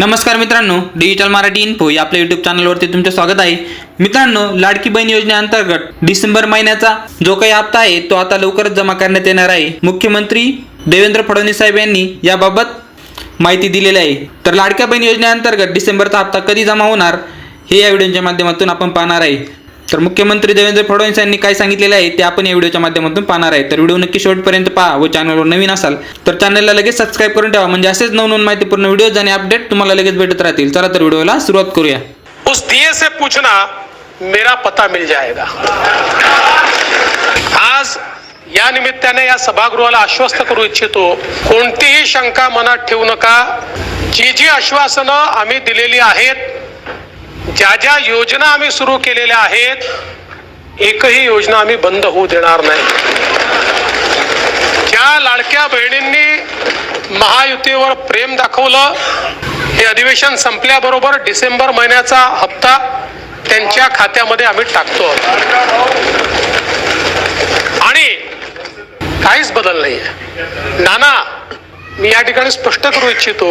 नमस्कार मित्रांनो digital Marathi info या आपल्या युट्यूब चॅनलवरती तुमचं स्वागत आहे. मित्रांनो लाडकी बहीण योजनेअंतर्गत डिसेंबर महिन्याचा जो काही हप्ता आहे तो आता लवकरच जमा करण्यात येणार आहे. मुख्यमंत्री देवेंद्र फडणवीस साहेब यांनी याबाबत माहिती दिलेली आहे. तर लाडक्या बहीण योजनेअंतर्गत डिसेंबरचा हप्ता कधी जमा होणार हे या व्हिडिओच्या माध्यमातून आपण पाहणार आहे. तर मुख्यमंत्री देवेंद्र फडणवीस यांनी काय सांगितलेलं आहे ते आपण या व्हिडिओच्या माध्यमातून पाहणार आहे. तर व्हिडिओ नक्की शेवटपर्यंत पहा व चॅनलवर नवीन असाल तर चॅनलला लगेच सबस्क्राईब करून ठेवा. म्हणजे असेच नवनवीन माहितीपूर्ण व्हिडिओज आणि अपडेट तुम्हाला लगेच भेटत राहतील. चला तर व्हिडिओला सुरुवात करूया. उस दिए से पूछना मेरा पता मिल जाएगा. आज या निमित्ताने या सभागृहाला आश्वस्त करू इच्छितो कोणतीही शंका मनात ठेवू नका. जी जी आश्वासनं आम्ही दिलेली आहेत ज्या ज्या योजना आम्ही सुरू केलेल्या आहेत एकही योजना आम्ही बंद होऊ देणार नाही. ज्या लाडक्या बहिणींनी महायुतीवर प्रेम दाखवलं हे अधिवेशन संपल्याबरोबर डिसेंबर महिन्याचा हप्ता त्यांच्या खात्यामध्ये आम्ही टाकतो. आणि काहीच बदल नाही नाना मी या ठिकाणी स्पष्ट करू इच्छितो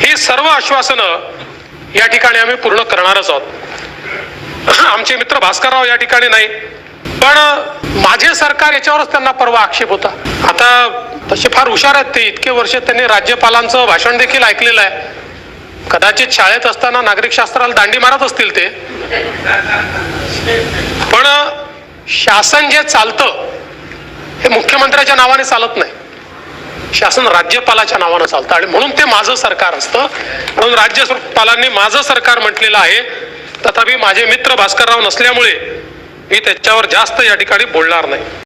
ही सर्व आश्वासनं या ठिकाणी आम्ही पूर्ण करणारच आहोत. आमचे मित्र भास्करराव या ठिकाणी नाही पण माझे सरकार याच्यावरच त्यांना परवा आक्षेप होता. आता तसे फार हुशार आहेत ते इतके वर्ष त्यांनी राज्यपालांचं भाषण देखील ऐकलेलं आहे. कदाचित शाळेत असताना नागरिक शास्त्राला दांडी मारत असतील ते. पण शासन जे चालतं हे मुख्यमंत्र्याच्या नावाने चालत नाही. शासन राज्यपालाच्या नावानं चालतं. आणि म्हणून ते माझं सरकार असतं. म्हणून राज्यपालांनी माझं सरकार म्हटलेलं आहे. तथापि माझे मित्र भास्करराव नसल्यामुळे मी त्याच्यावर जास्त या ठिकाणी बोलणार नाही.